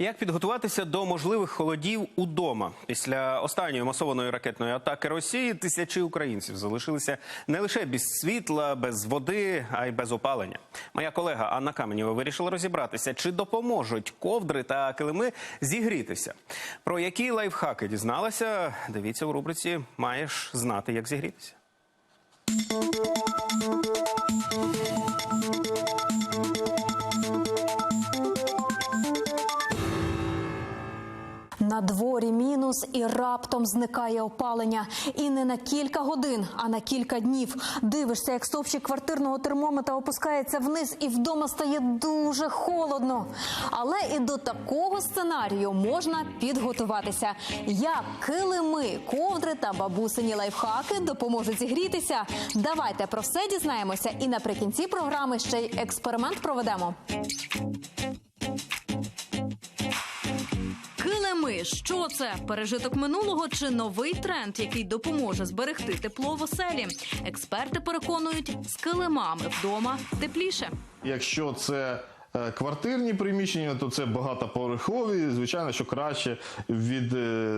Як підготуватися до можливих холодів удома? Після останньої масованої ракетної атаки Росії тисячі українців залишилися не лише без світла, без води, а й без опалення. Моя колега Анна Каменєва вирішила розібратися, чи допоможуть ковдри та килими зігрітися. Про які лайфхаки дізналася? Дивіться у рубриці Маєш знати, як зігрітися. На дворі мінус і раптом зникає опалення. І не на кілька годин, а на кілька днів. Дивишся, як стовпчик квартирного термометра опускається вниз, і вдома стає дуже холодно. Але і до такого сценарію можна підготуватися. Як килими, ковдри та бабусині лайфхаки допоможуть зігрітися. Давайте про все дізнаємося. І наприкінці програми ще й експеримент проведемо. Килими, що це? Пережиток минулого чи новий тренд, який допоможе зберегти тепло в оселі? Експерти переконують, з килимами вдома тепліше. Якщо це е, квартирні приміщення, то це багатоповерхові. Звичайно, що краще від, е,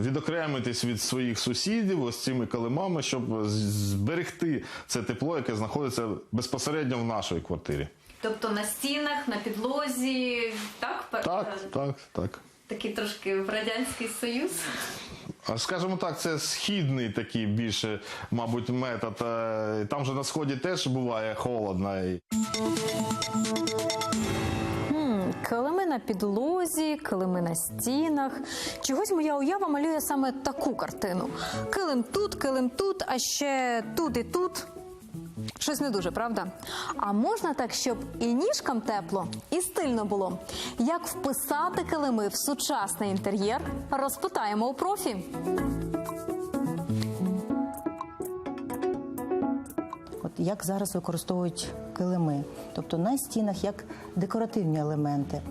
відокремитись від своїх сусідів ось цими килимами, щоб зберегти це тепло, яке знаходиться безпосередньо в нашій квартирі. Тобто на стінах, на підлозі, так? Так, так, так. Такий трошки в радянський союз. Скажімо так, це східний такий більше, мабуть, метод. Е, Там же на сході теж буває холодно. і Килими на підлозі, килими на стінах. Чогось моя уява малює саме таку картину: килим тут, килим тут, а ще тут і тут. Щось не дуже, правда? А можна так, щоб і ніжкам тепло, і стильно було. Як вписати килими в сучасний інтер'єр, розпитаємо у профі. От як зараз використовують килими, тобто на стінах як декоративні елементи.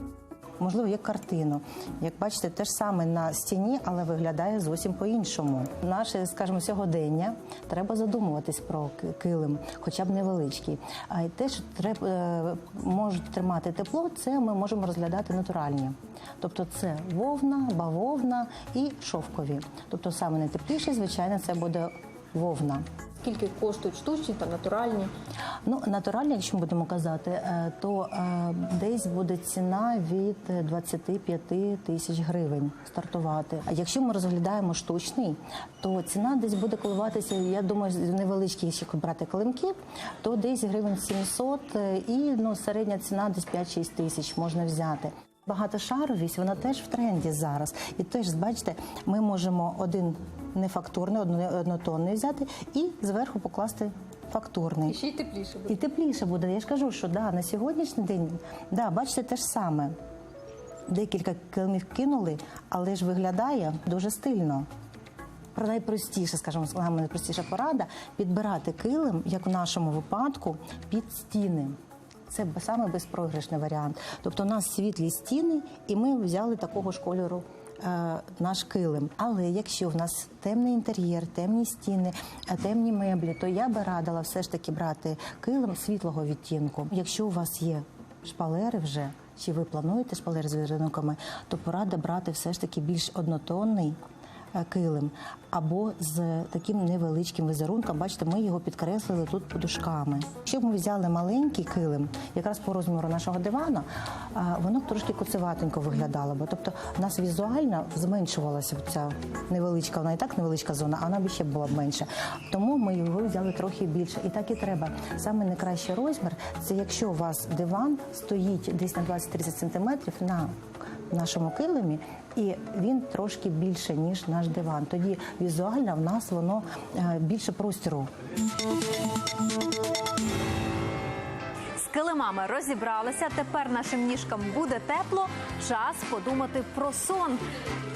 Можливо, як картину. Як бачите, те ж саме на стіні, але виглядає зовсім по-іншому. Наше, скажімо, сьогодення треба задумуватись про килим, хоча б невеличкий. А й те, що треба е, можуть тримати тепло, це ми можемо розглядати натуральні. Тобто це вовна, бавовна і шовкові. Тобто саме найтепліше, звичайно, це буде вовна. Скільки коштують штучні та натуральні? Ну, натуральні, якщо ми будемо казати, е, то е, десь буде ціна від е, 25 тисяч гривень стартувати. А якщо ми розглядаємо штучний, то ціна десь буде коливатися, я думаю, невеличкі, якщо брати килимки, то десь гривень 700 е, і ну, середня ціна десь 5-6 тисяч можна взяти. Багатошаровість, вона теж в тренді зараз. І теж, бачите, ми можемо один нефактурний, одно- однотонний взяти і зверху покласти фактурний. Ще й тепліше буде. І тепліше буде. Я ж кажу, що да, на сьогоднішній день, да, бачите, те ж саме. Декілька килимів кинули, але ж виглядає дуже стильно. Про найпростіше, скажімо, саме найпростіша порада підбирати килим, як в нашому випадку, під стіни. Це саме безпрограшний варіант. Тобто у нас світлі стіни, і ми взяли такого ж кольору наш килим. Але якщо в нас темний інтер'єр, темні стіни, е, темні меблі, то я би радила все ж таки брати килим світлого відтінку. Якщо у вас є шпалери вже, чи ви плануєте шпалери з візерунками, то порада брати все ж таки більш однотонний е, килим або з таким невеличким візерунком. Бачите, ми його підкреслили тут подушками. Якщо б ми взяли маленький килим, якраз по розміру нашого дивана, воно б трошки куцеватенько виглядало б. Тобто у нас візуально зменшувалася ця невеличка, вона і так невеличка зона, а вона б ще була б менша. Тому ми його взяли трохи більше. І так і треба. Саме найкращий розмір це якщо у вас диван стоїть десь на 20-30 сантиметрів на нашому килимі, і він трошки більше, ніж наш диван. Тоді візуально в нас воно е, більше простору. З килимами розібралися. Тепер нашим ніжкам буде тепло. Час подумати про сон.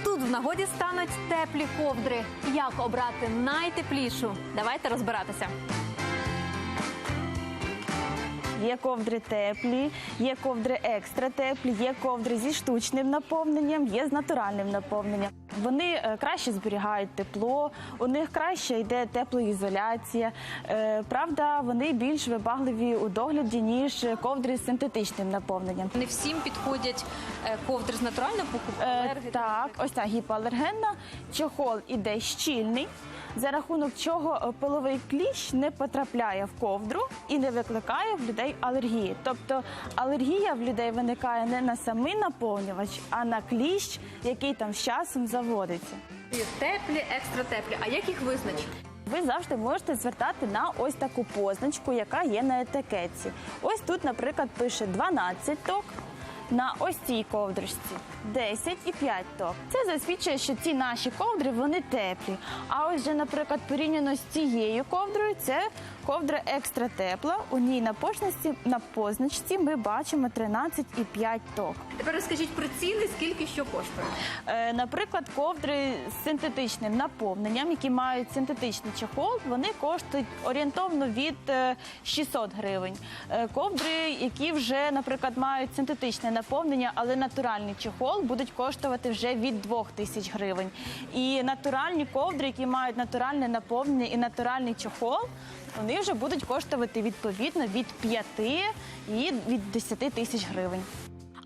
Тут в нагоді стануть теплі ковдри. Як обрати найтеплішу? Давайте розбиратися. Є ковдри теплі, є ковдри екстра теплі, є ковдри зі штучним наповненням, є з натуральним наповненням. Вони е, краще зберігають тепло, у них краще йде теплоізоляція. Е, Правда, вони більш вибагливі у догляді, ніж ковдри з синтетичним наповненням. Не всім підходять е, ковдри з натурального покупу. Е, так, ось так, гіпоалергенна. Чохол іде щільний, за рахунок чого е, пиловий кліщ не потрапляє в ковдру і не викликає в людей алергії. Тобто алергія в людей виникає не на самий наповнювач, а на кліщ, який там з часом заводиться. Теплі, екстра теплі. А як їх визначити? Ви завжди можете звертати на ось таку позначку, яка є на етикетці. Ось тут, наприклад, пише 12 ток. На ось цій ковдрочці 10 і 5 ток. Це засвідчує, що ці наші ковдри вони теплі. А ось же, наприклад, порівняно з цією ковдрою, це ковдра екстра тепла. У ній на позначці, на позначці ми бачимо 13 і 5 ток. Тепер розкажіть про ціни, скільки що коштує. Е, Наприклад, ковдри з синтетичним наповненням, які мають синтетичний чехол, вони коштують орієнтовно від е, 600 гривень. Е, Ковдри, які вже, наприклад, мають синтетичне наповнення, але натуральний чехол, будуть коштувати вже від 2000 гривень. І натуральні ковдри, які мають натуральне наповнення і натуральний чехол, вони вже будуть коштувати відповідно від 5 і від 10 тисяч гривень.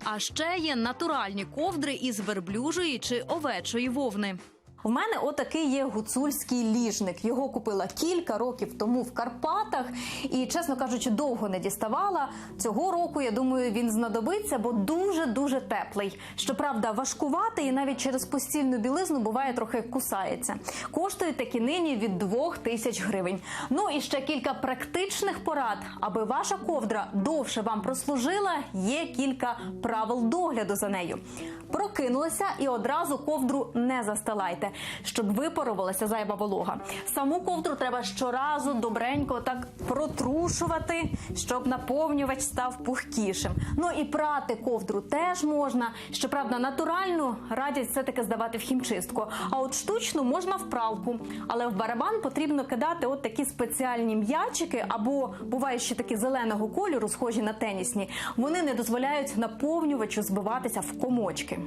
А ще є натуральні ковдри із верблюжої чи овечої вовни. В мене отакий є гуцульський ліжник. Його купила кілька років тому в Карпатах, і, чесно кажучи, довго не діставала. Цього року я думаю, він знадобиться, бо дуже дуже теплий. Щоправда, важкуватий і навіть через постільну білизну буває трохи кусається. Коштують такі нині від двох тисяч гривень. Ну і ще кілька практичних порад, аби ваша ковдра довше вам прослужила. Є кілька правил догляду за нею. Прокинулися і одразу ковдру не застилайте, щоб випарувалася зайва волога. Саму ковдру треба щоразу добренько так протрушувати, щоб наповнювач став пухкішим. Ну і прати ковдру теж можна. Щоправда, натуральну радять все таки здавати в хімчистку. А от штучну можна в пралку. Але в барабан потрібно кидати от такі спеціальні м'ячики, або бувають ще такі зеленого кольору, схожі на тенісні. Вони не дозволяють наповнювачу збиватися в комочки.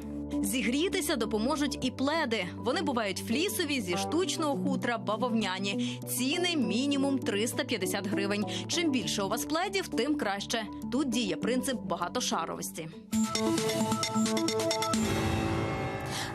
Зігрітися допоможуть і пледи. Вони бувають флісові зі штучного хутра, бавовняні. Ціни мінімум 350 гривень. Чим більше у вас пледів, тим краще. Тут діє принцип багатошаровості.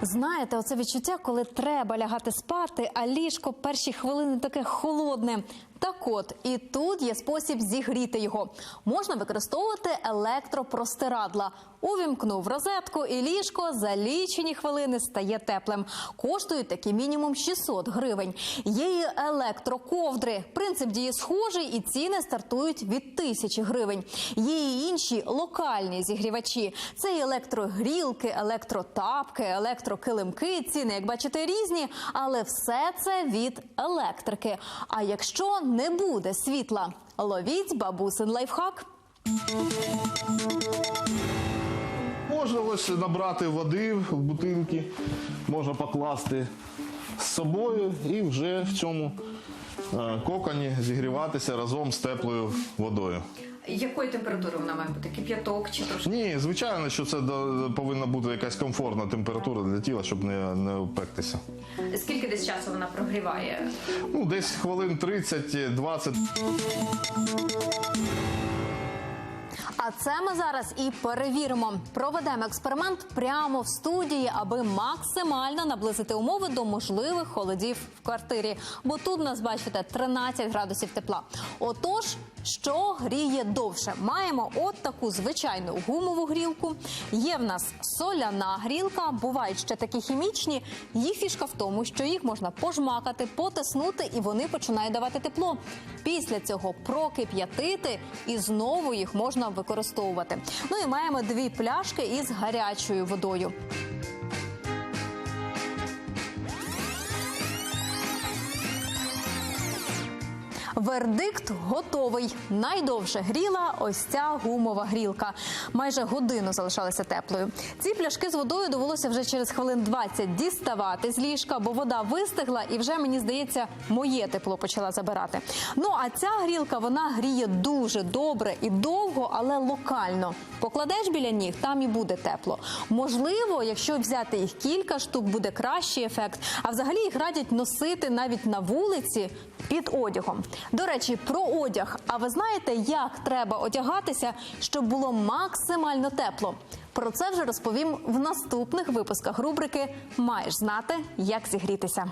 Знаєте, оце відчуття, коли треба лягати спати, а ліжко перші хвилини таке холодне. Так от, і тут є спосіб зігріти його. Можна використовувати електропростирадла. Увімкнув розетку, і ліжко за лічені хвилини стає теплим. Коштують такі мінімум 600 гривень. Є і електроковдри. Принцип дії схожий, і ціни стартують від тисячі гривень. Є і інші локальні зігрівачі. Це і електрогрілки, електротапки, електрокилимки. Ціни, як бачите, різні, але все це від електрики. А якщо не буде світла, ловіть бабусин лайфхак. Можна ось набрати води в бутинки, можна покласти з собою і вже в цьому е, коконі зігріватися разом з теплою водою. Якої температури вона має бути? Кип'яток чи трошки? Ні, звичайно, що це до- повинна бути якась комфортна температура для тіла, щоб не, не опектися. Скільки десь часу вона прогріває? Ну, десь хвилин 30-20. А це ми зараз і перевіримо. Проведемо експеримент прямо в студії, аби максимально наблизити умови до можливих холодів в квартирі. Бо тут нас бачите 13 градусів тепла. Отож, що гріє довше? Маємо от таку звичайну гумову грілку. Є в нас соляна грілка. Бувають ще такі хімічні. Їх фішка в тому, що їх можна пожмакати, потиснути, і вони починають давати тепло. Після цього прокип'ятити і знову їх можна використовувати. Ну і маємо дві пляшки із гарячою водою. Вердикт готовий. Найдовше гріла ось ця гумова грілка. Майже годину залишалася теплою. Ці пляшки з водою довелося вже через хвилин 20 діставати з ліжка, бо вода вистигла і вже мені здається, моє тепло почала забирати. Ну а ця грілка вона гріє дуже добре і довго, але локально. Покладеш біля ніг, там і буде тепло. Можливо, якщо взяти їх кілька штук, буде кращий ефект. А взагалі їх радять носити навіть на вулиці під одягом. До речі, про одяг. А ви знаєте, як треба одягатися, щоб було максимально тепло? Про це вже розповім в наступних випусках рубрики Маєш знати, як зігрітися.